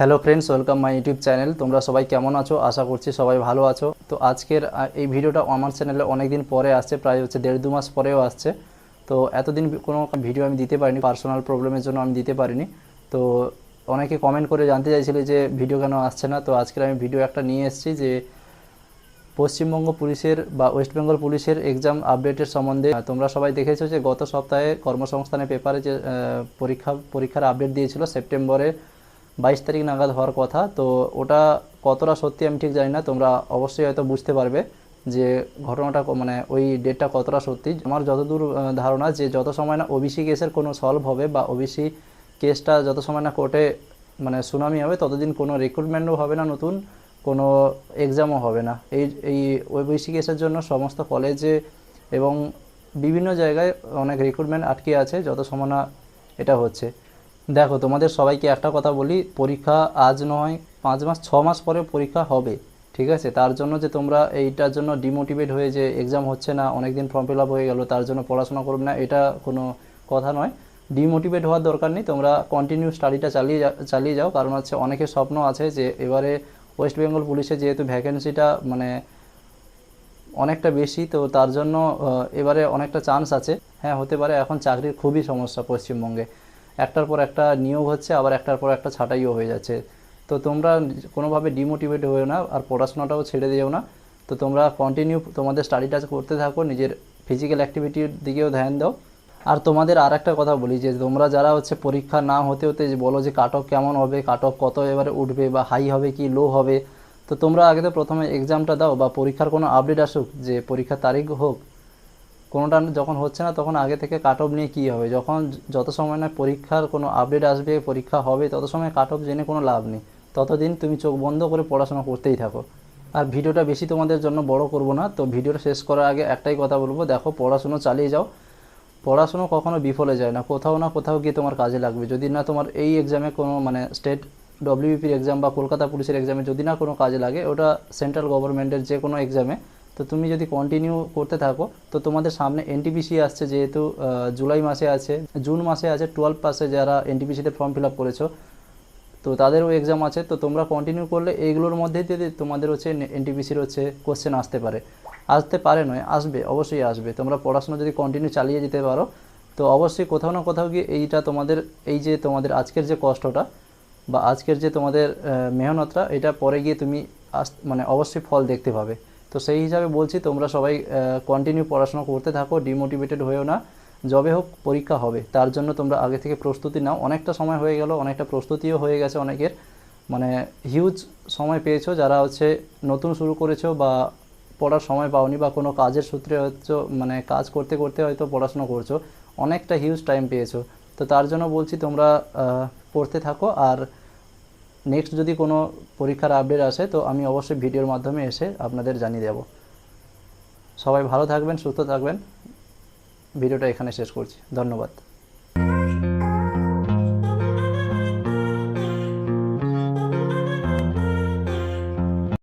Hello friends welcome my YouTube channel তোমরা সবাই কেমন আছো? আশা করছি সবাই ভালো আছো। তো আজকের এই ভিডিওটা আমার চ্যানেলে অনেক দিন পরে আসছে, প্রায় হচ্ছে দেড় দু মাস পরেও আসছে। তো এতদিন কোনো ভিডিও আমি দিতে পারিনি পার্সোনাল প্রবলেমের জন্য আমি দিতে পারিনি। তো অনেকে কমেন্ট করে জানতে চাইছিল যে ভিডিও কেন আসছে না। তো আজকের আমি ভিডিও একটা নিয়ে এসেছি যে পশ্চিমবঙ্গ পুলিশের বা ওয়েস্ট বেঙ্গল পুলিশের এক্সাম আপডেটের সম্বন্ধে তোমরা সবাই দেখেছ যে গত সপ্তাহে কর্মসংস্থানের পেপারে যে পরীক্ষা, পরীক্ষার আপডেট দিয়েছিল সেপ্টেম্বরে বাইশ তারিখ নাগাদ হওয়ার কথা। তো ওটা কতটা সত্যি আমি ঠিক জানি না। তোমরা অবশ্যই হয়তো বুঝতে পারবে যে ঘটনাটা মানে ওই ডেটটা কতটা সত্যি। আমার যতদূর ধারণা যে যত সময় না ওবিসি কেসের কোনো সলভ হবে বা ওবিসি কেসটা যত সময় না কোর্টে মানে সুনামি হবে, ততদিন কোনো রিক্রুটমেন্টও হবে না নতুন, কোনো এক্সামও হবে না। এই এই ওবিসি কেসের জন্য সমস্ত কলেজে এবং বিভিন্ন জায়গায় অনেক রিক্রুটমেন্ট আটকে আছে, যত সময় না এটা হচ্ছে। দেখো, তোমাদের সবাইকে একটা কথা বলি, পরীক্ষা আজ নয়, পাঁচ মাস, ছ মাস পরে পরীক্ষা হবে, ঠিক আছে? তার জন্য যে তোমরা এইটার জন্য ডিমোটিভেট হয়ে যে এক্সাম হচ্ছে না অনেক দিন ফর্ম ফিল আপ হয়ে গেল, তার জন্য পড়াশোনা করবে না, এটা কোনো কথা নয়। ডিমোটিভেট হওয়ার দরকার নেই, তোমরা কন্টিনিউ স্টাডিটা চালিয়ে চালিয়ে যাও, কারণ হচ্ছে অনেকের স্বপ্ন আছে যে এবারে ওয়েস্ট বেঙ্গল পুলিশে যেহেতু ভ্যাকেন্সিটা মানে অনেকটা বেশি, তো তার জন্য এবারে অনেকটা চান্স আছে। হ্যাঁ হতে পারে, এখন চাকরির খুবই সমস্যা পশ্চিমবঙ্গে। একটার পর একটা নিয়োগ হচ্ছে, আবার একটার পর একটা ছাঁটাইও হয়ে যাচ্ছে। তো তোমরা কোনোভাবে ডিমোটিভেট হয়েও না, আর পড়াশোনাটাও ছেড়ে দিও না। তো তোমরা কন্টিনিউ তোমাদের স্টাডিটা করতে থাকো, নিজের ফিজিক্যাল অ্যাক্টিভিটির দিকেও ধ্যান দাও। আর তোমাদের আর একটা কথা বলি, যে তোমরা যারা হচ্ছে পরীক্ষা না হতে হতে যে বলো যে কাট অফ কেমন হবে কাট অফ কত এবারে উঠবে বা হাই হবে কি লো হবে, তো তোমরা আগে তো প্রথমে এক্সামটা দাও বা পরীক্ষার কোনো আপডেট আসুক, যে পরীক্ষার তারিখ হোক কোনোটা যখন হচ্ছে না, তখন আগে থেকে কাট অফ নিয়ে কী হবে? যখন যত সময় না পরীক্ষার কোনো আপডেট আসবে, পরীক্ষা হবে, তত সময় কাট অফ জেনে কোনো লাভ নেই। ততদিন তুমি চোখ বন্ধ করে পড়াশোনা করতেই থাকো। আর ভিডিওটা বেশি তোমাদের জন্য বড় করব না, তো ভিডিওটা শেষ করার আগে একটাই কথা বলব, দেখো পড়াশুনো চালিয়ে যাও। পড়াশুনো কখনো বিফলে যায় না, কোথাও না কোথাও গিয়ে তোমার কাজে লাগবে। যদি না তোমার এই এক্সামে কোনো মানে স্টেট ডব্লিউপির এক্সাম বা কলকাতা পুলিশের এক্সামে যদি না কোনো কাজে লাগে, ওটা সেন্ট্রাল গভর্নমেন্টের যে কোনো এক্সামে তো তুমি যদি কন্টিনিউ করতে থাকো, তো তোমাদের সামনে এনটিপিসি আসছে যেহেতু জুলাই মাসে আছে, জুন মাসে আছে টুয়েলভ পাসে যারা এনটিপিসিতে ফর্ম ফিল আপ করেছ। তো তাদেরও এক্সাম আছে, তো তোমরা কন্টিনিউ করলে এইগুলোর মধ্যে যদি তোমাদের হচ্ছে এনটিপিসির হচ্ছে কোশ্চেন আসতে পারে। আসতে পারে নয়, আসবে, অবশ্যই আসবে। তোমরা পড়াশোনা যদি কন্টিনিউ চালিয়ে যেতে পারো, তো অবশ্যই কোথাও না কোথাও গিয়ে এইটা তোমাদের, এই যে তোমাদের আজকের যে কষ্টটা বা আজকের যে তোমাদের মেহনতটা, এটা পরে গিয়ে তুমি আস মানে অবশ্যই ফল দেখতে পাবে। তো সেই হিসাবে বলছি, তোমরা সবাই কন্টিনিউ পড়াশোনা করতে থাকো ডিমোটিভেটেড হয়েও না। যবে হোক পরীক্ষা হবে, তার জন্য তোমরা আগে থেকে প্রস্তুতি নাও। অনেকটা সময় হয়ে গেল, অনেকটা প্রস্তুতিও হয়ে গেছে অনেকের। মানে হিউজ সময় পেয়েছ, যারা হচ্ছে নতুন শুরু করেছ বা পড়ার সময় পাওনি বা কোনো কাজের সূত্রে হয়তো মানে কাজ করতে করতে হয়তো পড়াশোনা করছ, অনেকটা হিউজ টাইম পেয়েছ। তো তার জন্য বলছি, তোমরা পড়তে থাকো। আর নেক্সট যদি কোনো পরীক্ষার আপডেট আসে, তো আমি অবশ্যই ভিডিওর মাধ্যমে এসে আপনাদের জানিয়ে দেব। সবাই ভালো থাকবেন, সুস্থ থাকবেন। ভিডিওটা এখানে শেষ করছি। ধন্যবাদ।